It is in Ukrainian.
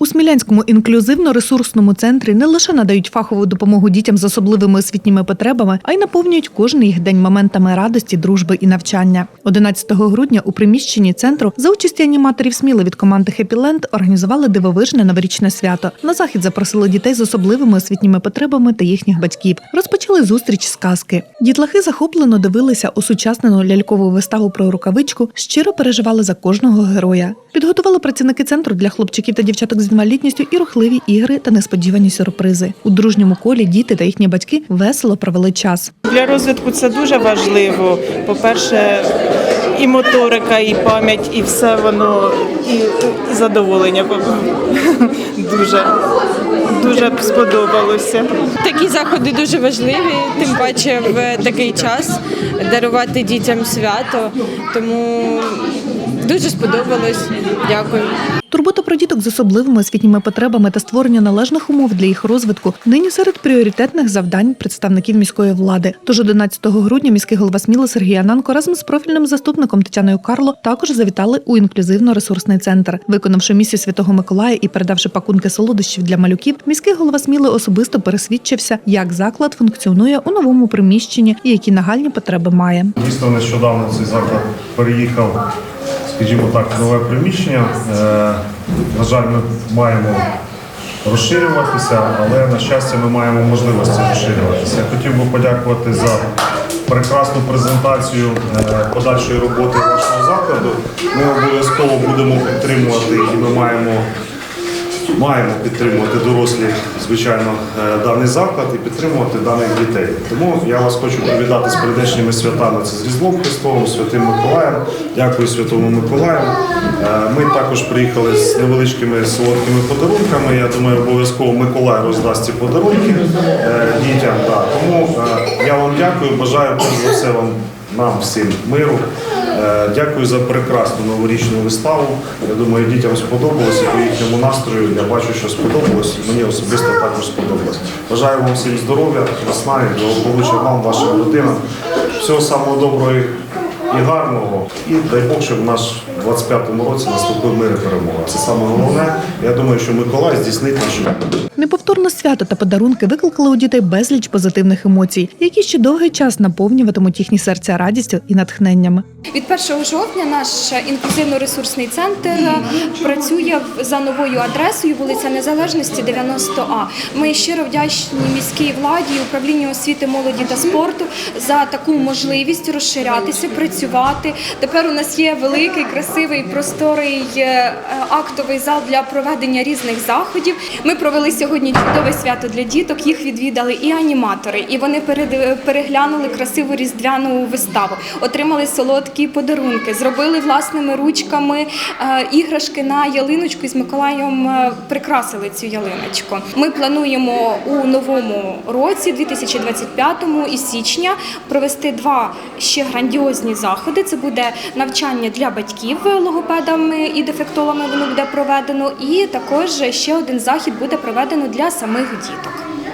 У Смілянському інклюзивно-ресурсному центрі не лише надають фахову допомогу дітям з особливими освітніми потребами, а й наповнюють кожен їх день моментами радості, дружби і навчання. 11 грудня у приміщенні центру за участі аніматорів Сміли від команди «Хеппіленд» організували дивовижне новорічне свято. На захід запросили дітей з особливими освітніми потребами та їхніх батьків. Розпочали зустріч з казки. Дітлахи захоплено дивилися осучаснену лялькову виставу про рукавичку, щиро переживали за кожного героя. Підготували працівники центру для хлопчиків та дівчаток з інвалідністю і рухливі ігри та несподівані сюрпризи. У дружньому колі діти та їхні батьки весело провели час. Для розвитку це дуже важливо. По-перше, і моторика, і пам'ять, і все воно, і, задоволення. Дуже, дуже сподобалося. Такі заходи дуже важливі, тим паче в такий час дарувати дітям свято. Тому дуже сподобалось. Дякую. Турбота про діток з особливими освітніми потребами та створення належних умов для їх розвитку нині серед пріоритетних завдань представників міської влади. Тож 11 грудня міський голова Сміли Сергій Ананко разом з профільним заступником Тетяною Карло також завітали у інклюзивно-ресурсний центр. Виконавши місію Святого Миколая і передавши пакунки солодощів для малюків, міський голова Сміли особисто пересвідчився, як заклад функціонує у новому приміщенні і які нагальні потреби має. Дійсно, нещодавно цей заклад переїхав, скажімо так, нове приміщення. Е, На жаль, ми маємо розширюватися, але на щастя ми маємо можливості розширюватися. Я хотів би подякувати за прекрасну презентацію е, подальшої роботи вашого закладу. Ми обов'язково будемо підтримувати і ми маємо маємо підтримувати дорослі, звичайно, е, даний заклад і підтримувати даних дітей. Тому я вас хочу привітати з прийдешніми святами. Це з Різдвом Христовим, Святим Миколаєм. Дякую Святому Миколаю. Е, Ми також приїхали з невеличкими солодкими подарунками. Я думаю, обов'язково Миколай роздасть ці подарунки е, дітям. Тому я вам дякую, бажаю перш за все вам нам всім миру. Дякую за прекрасну новорічну виставу. Я думаю, дітям сподобалося по їхньому настрою. Я бачу, що сподобалось. Мені особисто також сподобалось. Бажаю вам всім здоров'я, наснаги, благополуччя вам, вашим родинам. Всього самого доброго і гарного. І дай Бог, щоб в наш 25-му році наступив мир і перемога. Це саме головне. Я думаю, що Миколай здійснить нашу. Неповторне свято та подарунки викликали у дітей безліч позитивних емоцій, які ще довгий час наповнюватимуть їхні серця радістю і натхненнями. Від 1 жовтня наш інклюзивно-ресурсний центр працює за новою адресою вулиця Незалежності 90А. Ми щиро вдячні міській владі, управлінню освіти, молоді та спорту за таку можливість розширятися, працювати. Тепер у нас є великий, красивий, просторий е, актовий зал для проведення різних заходів. Ми провели сьогодні чудове свято для діток. Їх відвідали і аніматори, і вони переглянули красиву різдвяну виставу, отримали солодкі подарунки, зробили власними ручками е, іграшки на ялиночку і з Миколаєм е, прикрасили цю ялиночку. Ми плануємо у новому році, 2025 і січня, провести два ще грандіозні заходи. Це буде навчання для батьків логопедами і дефектологами. Воно буде проведено, і також ще один захід буде проведено для самих діток.